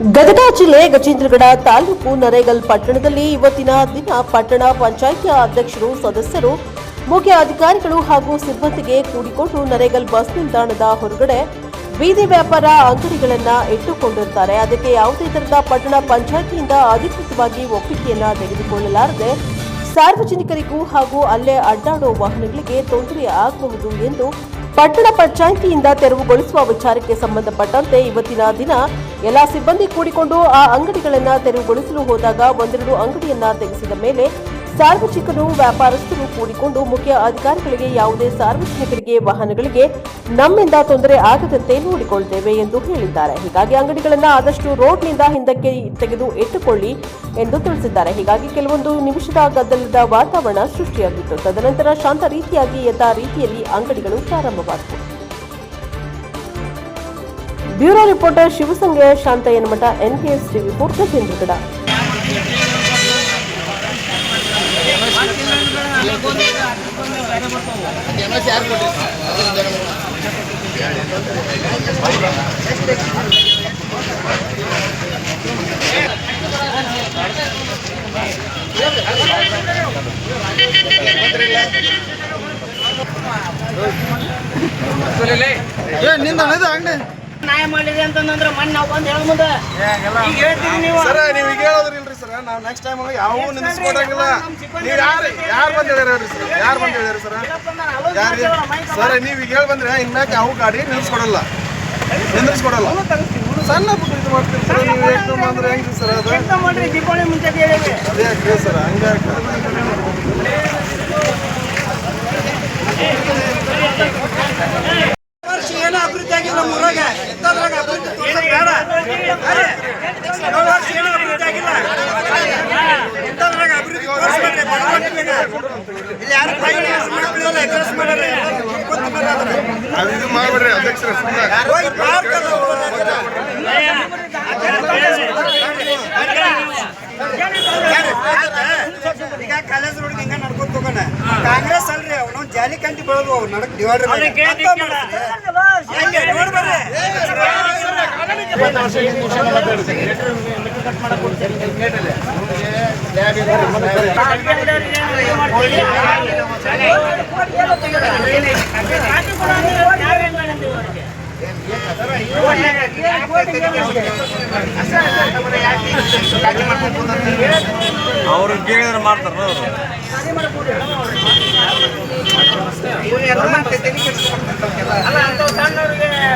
ಗದಗ ಜಿಲ್ಲೆ ಗಜೇಂದ್ರಗಡ ತಾಲೂಕು ನರೇಗಲ್ ಪಟ್ಟಣದಲ್ಲಿ ಇವತ್ತಿನ ದಿನ ಪಟ್ಟಣ ಪಂಚಾಯಿತಿ ಅಧ್ಯಕ್ಷರು, ಸದಸ್ಯರು, ಮುಖ್ಯ ಅಧಿಕಾರಿಗಳು ಹಾಗೂ ಸಿಬ್ಬಂದಿಗೆ ಕೂಡಿಕೊಂಡು ನರೇಗಲ್ ಬಸ್ ನಿಲ್ದಾಣದ ಹೊರಗಡೆ ಬೀದಿ ವ್ಯಾಪಾರ ಅಂಗಡಿಗಳನ್ನ ಇಟ್ಟುಕೊಂಡಿರುತ್ತಾರೆ ಅದಕ್ಕೆ ಯಾವುದೇ ತರಹದ ಪಟ್ಟಣ ಪಂಚಾಯಿತಿಯಿಂದ ಅಧಿಕೃತವಾಗಿ ಒಪ್ಪಿಗೆಯನ್ನ ತೆಗೆದುಕೊಳ್ಳಲಾರದೆ, ಸಾರ್ವಜನಿಕರಿಗೂ ಹಾಗೂ ಅಲ್ಲೇ ಅಡ್ಡಾಡೋ ವಾಹನಗಳಿಗೆ ತೊಂದರೆ ಆಗಬಹುದು ಎಂದು ಪಟ್ಟಣ ಪಂಚಾಯಿತಿಯಿಂದ ತೆರವುಗೊಳಿಸುವ ವಿಚಾರಕ್ಕೆ ಸಂಬಂಧಪಟ್ಟಂತೆ ಇವತ್ತಿನ ದಿನ ಎಲ್ಲಾ ಸಿಬ್ಬಂದಿ ಕೂಡಿಕೊಂಡು ಆ ಅಂಗಡಿಗಳನ್ನ ತೆರವುಗೊಳಿಸಲು ಹೋದಾಗ ಒಂದೆರಡು ಅಂಗಡಿಯನ್ನ ತೆಗೆಸಿದ ಮೇಲೆ ಸಾರ್ವಜನಿಕರು, ವ್ಯಾಪಾರಸ್ಥರು ಕೂಡಿಕೊಂಡು ಮುಖ್ಯ ಅಧಿಕಾರಿಗಳಿಗೆ ಯಾವುದೇ ಸಾರ್ವಜನಿಕರಿಗೆ ವಾಹನಗಳಿಗೆ ನಮ್ಮಿಂದ ತೊಂದರೆ ಆಗದಂತೆ ನೋಡಿಕೊಳ್ತೇವೆ ಎಂದು ಹೇಳಿದ್ದಾರೆ. ಹೀಗಾಗಿ ಅಂಗಡಿಗಳನ್ನ ಆದಷ್ಟು ರೋಡ್ನಿಂದ ಹಿಂದಕ್ಕೆ ತೆಗೆದು ಇಟ್ಟುಕೊಳ್ಳಿ ಎಂದು ತಿಳಿಸಿದ್ದಾರೆ. ಹೀಗಾಗಿ ಕೆಲವೊಂದು ನಿಮಿಷದ ಗದ್ದಲದ ವಾತಾವರಣ ಸೃಷ್ಟಿಯಾಗಿತ್ತು. ತದನಂತರ ಶಾಂತ ರೀತಿಯಾಗಿ ಯಥಾ ರೀತಿಯಲ್ಲಿ ಅಂಗಡಿಗಳು ಪ್ರಾರಂಭವಾದವು. ಬ್ಯೂರೋ ರಿಪೋರ್ಟರ್ ಶಿವಸಂಗೆ ಶಾಂತ ಮಠ ಎನ್ಕೆಎಸ್ ಟಿವಿ ಗಜೇಂದ್ರಗಡ ಏ ನಿಂದ ಅಂಗಡಿ. ನ್ಯಾಯ ಮಾಡಿದೆ ಅಂತಂದ್ರೆ ಮಣ್ಣು ನಾವು ಬಂದು ಹೇಳ ಮುಂದೆ. ಈಗ ಹೇಳ್ತೀವಿ ನೀವು. ಸರ ನೀವು ಈಗ ಹೇಳೋದ್ರಿ ಇಲ್ರಿ ಸರ್ ನಾವು ನೆಕ್ಸ್ಟ್ ಟೈಮ್ ಯಾವ ನಿಂದಿಸ್ಕೊಡಂಗಿಲ್ಲ ನೀವು ಯಾರು ಯಾರು ಬಂದು ಹೇಳ್ಯಾರ ಸರ್? ಯಾರು ಬಂದು ಹೇಳ್ಯಾರ ಸರ್? ಯಾರು ಸರ್ ನೀವು ಈಗ ಹೇಳಿ ಬಂದ್ರೆ ಇನ್ಮ್ಯಾಕೆ ಯಾವ ಗಾಡಿ ನಿಲ್ಲಿಸ್ಕೊಡಲ್ಲ? ನಿಂದಿಸ್ಕೊಡಲ್ಲ ಸಣ್ಣ ಪುಟ್ಟ ಇದು ಮಾಡ್ತೀವಿ ಸರ್ ನೀವು ಏಕದಮ್ ಅಂದ್ರೆ ಹೆಂಗ್ರಿ ಸರ್ ಅದು? ದೀಪಾವಳಿ ಮುಂಚೆ ಅದೇ ಸರ್ ಹಂಗಾಕೆ ಇದು ಮಾಡ್ಬೇಡ್ರಿ ಅಧ್ಯಕ್ಷರ. ಈಗ ಕಾಲೇಜ್ ರೋಡ್ ಹಿಂಗ ನಡ್ಕೊಂಡ್ ಹೋಗೋಣ. ಕಾಂಗ್ರೆಸ್ ಅಲ್ರಿ ಅವ್ನ ಜಾಲಿ ಕಂಟಿ ಬೆಳೆದು ಅವ್ ನಡಕ್ ಡಿವೈಡರ್ ಹೆಂಗೆ ನೋಡ್ ಬರ್ರಿ ಅವ್ರು ಕೇಳಿದ್ರೆ ಮಾಡ್ತಾರ ಇವ್ರು